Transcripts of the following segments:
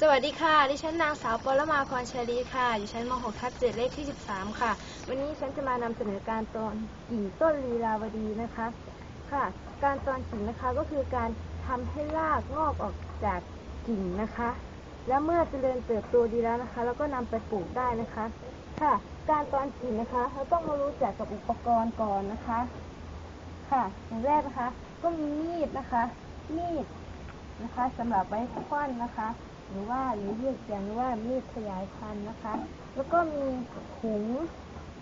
สวัสดีค่ะ ดิฉันนางสาวปรมาพรชลีค่ะอยู่ชั้นม .6 ทับ7เลขที่ 13 ค่ะ วันนี้ฉันจะมานำเสนอการตอนกิ่งต้นลีลาวดีนะคะ ค่ะ การตอนกิ่งนะคะก็คือการทำให้รากงอกออกจากกิ่งนะคะ แล้วเมื่อเจริญเติบโตดีแล้วนะคะเราก็นำไปปลูกได้นะคะ ค่ะ การตอนกิ่งนะคะ เราต้องมารู้จักกับอุปกรณ์ก่อนนะคะ ค่ะอย่างแรกนะคะ ก็มีมีดนะคะ มีด นะคะสำหรับไว้คว้านนะคะ หรือว่าหรือเรียกอย่างว่ามีดขยายพันธุ์นะคะ แล้วก็มีถุง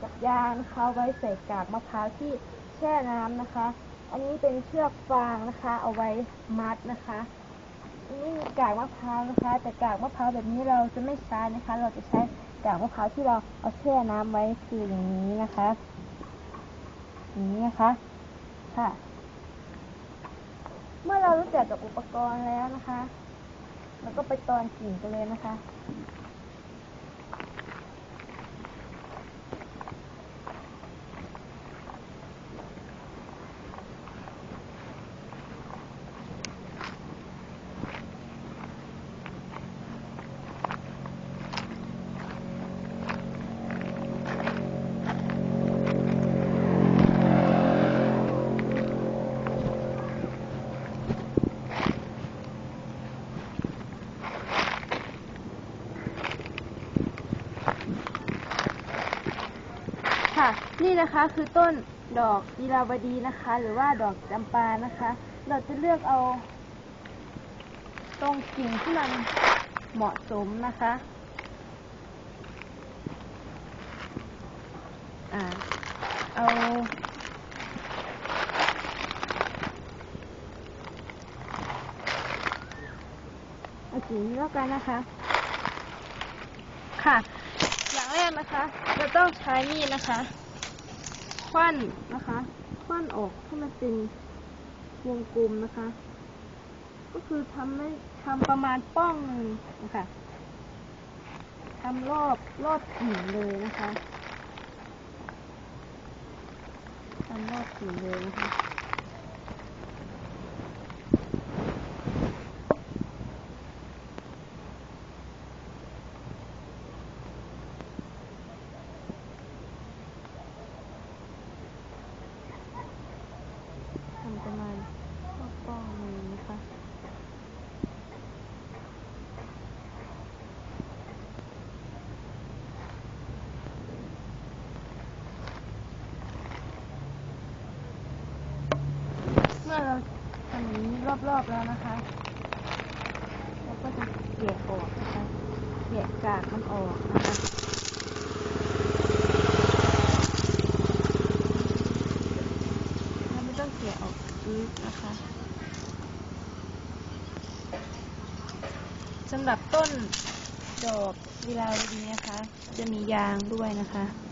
กับยางนะคะไว้ใส่กากมะพร้าวที่แช่น้ำนะคะ อันนี้เป็นเชือกฟางนะคะ เอาไว้มัดนะคะอันนี้มีกากมะพร้าวนะคะ แต่กากมะพร้าวแบบนี้เราจะไม่ใช้นะคะ เราจะใช้กากมะพร้าวที่เราเอาแช่น้ำไว้คืออย่างนี้นะคะอย่างนี้นะคะค่ะ เมื่อเรารู้จักกับอุปกรณ์แล้วนะคะแล้วก็ไปตอนกิ่งกันเลยนะคะ ค่ะ นี่นะคะคือต้นดอกลีลาวดีนะคะ หรือว่าดอกจำปานะคะ เราจะเลือกเอา ตรงกิ่งที่มันเหมาะสมนะคะอ่าเอาเอากิ่งนี้แล้วกันนะคะ ค่ะ อย่างแรกนะคะ เราต้องใช้มีดนะคะ คว้านนะคะคว้านออกให้มันเป็นวงกลมนะคะ ก็คือทำให้ทำประมาณป้องนึงนะคะทำรอบรอบกิ่งเลยนะคะทำรอบกิ่งเลยนะคะ ทำประมาณรอบป้องเลยนะคะ เมื่อ เราทำอย่างนี้รอบๆแล้วนะคะเราก็จะเกลี่ยออกนะคะเกลี่ยกากมันออกนะคะไม่ต้องเกลี่ยออกลึกนะคะสำหรับต้นดอกวิลาวดีนะคะ จะมียางด้วยนะคะ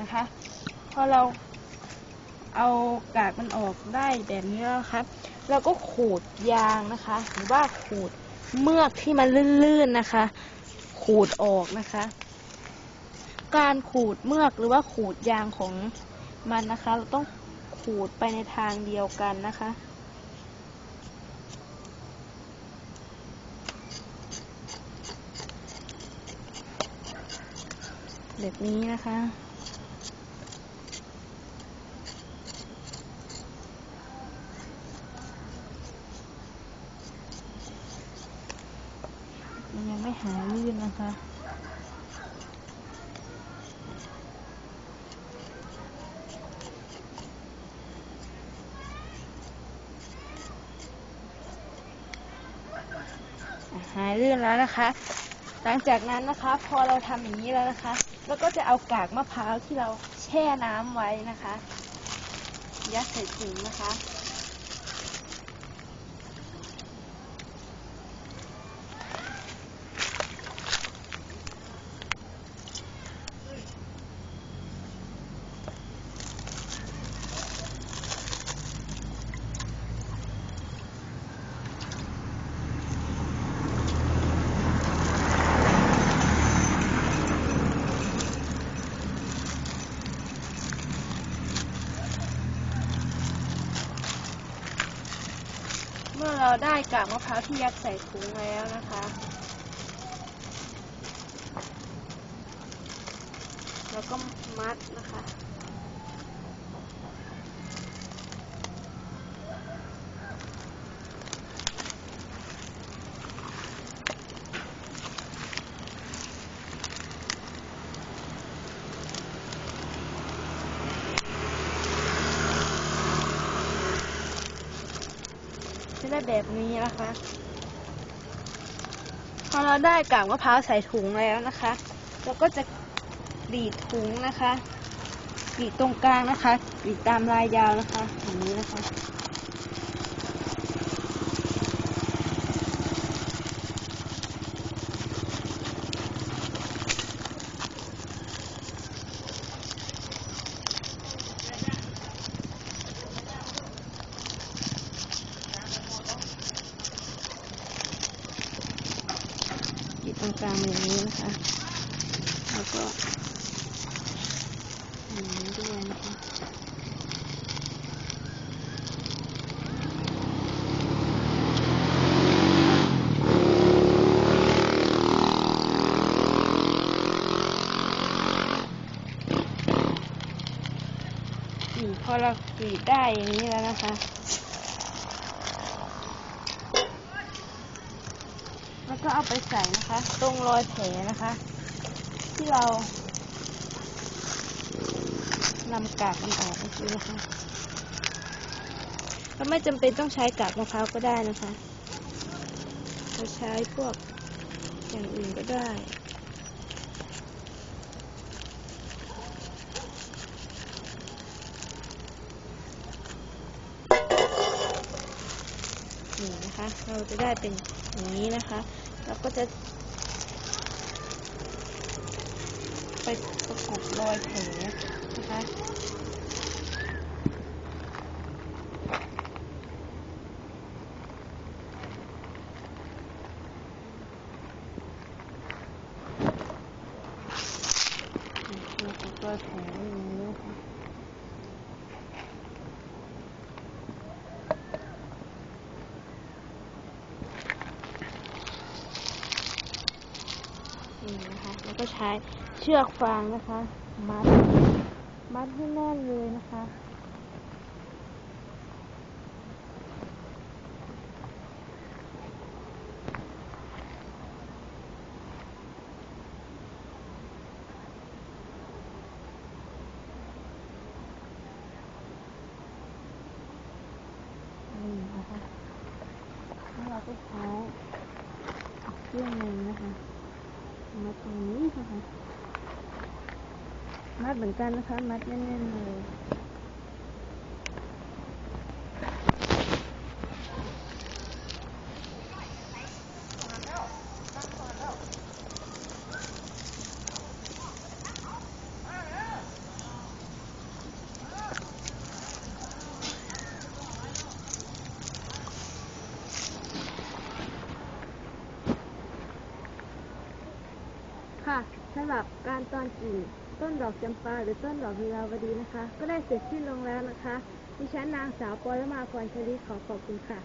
นะคะพอเราเอากากมันออกได้แบบนี้แล้วครับ เราก็ขูดยางนะคะ หรือว่าขูดเมือกที่มันลื่นๆนะคะ ขูดออกนะคะ การขูดเมือกหรือว่าขูดยางของมันนะคะ เราต้องขูดไปในทางเดียวกันนะคะ แบบนี้นะคะ มันยังไม่หายลื่นนะคะ หายลื่นแล้วนะคะ หลังจากนั้นนะคะพอเราทำอย่างนี้แล้วนะคะแล้วก็จะเอากากมะพร้าวที่เราแช่น้ำไว้นะคะ ยัดใส่ถุงนะคะ อเราได้กากมะพร้าวที่ยัดใส่ถุงแล้วนะคะ แล้วก็มัดนะคะ แบบนี้นะคะ พอเราได้กากมะพร้าวใส่ถุงแล้วนะคะ เราก็จะบีดถุงนะคะบีดตรงกลางนะคะบีดตามลายยาวนะคะอย่างนี้นะคะ กลางอย่างนี้นะคะ แล้วก็อย่างนี้ด้วยนะคะอืมพอเรากรีดได้อย่างนี้แล้วนะคะ แล้ว ก็เอาไปใส่นะคะ ตรงรอยแผลนะคะ ที่เรานำกากมันออกเมื่อกี้นะคะเราไม่จำเป็นต้องใช้กากมะพร้าวก็ได้นะคะเราใช้พวกอย่างอื่นก็ได้นี่นะคะ เราจะได้เป็นอย่างนี้นะคะ เราก็จะ ไปประกบรอยแผลนะคะประกบรอยแผลอย่างนี้นะคะ นี่นะคะ แล้วก็ใช้เชือกฟางนะคะ มัด มัดให้แน่นเลยนะคะนี่นะคะแล้วเราก็ใช้เครื่องหนึ่งนะคะ มัดตรงนี้นะคะ มัดเหมือนกันนะคะ มัดแน่นๆเลย ค่ะสำหรับการตอนกิ่งต้นดอกจำปาหรือต้นดอกลีลาวดีนะคะ ก็ได้เสร็จสิ้นลงแล้วนะคะ ดิฉันนางสาวปอยมาพรชลิขอขอบคุณค่ะ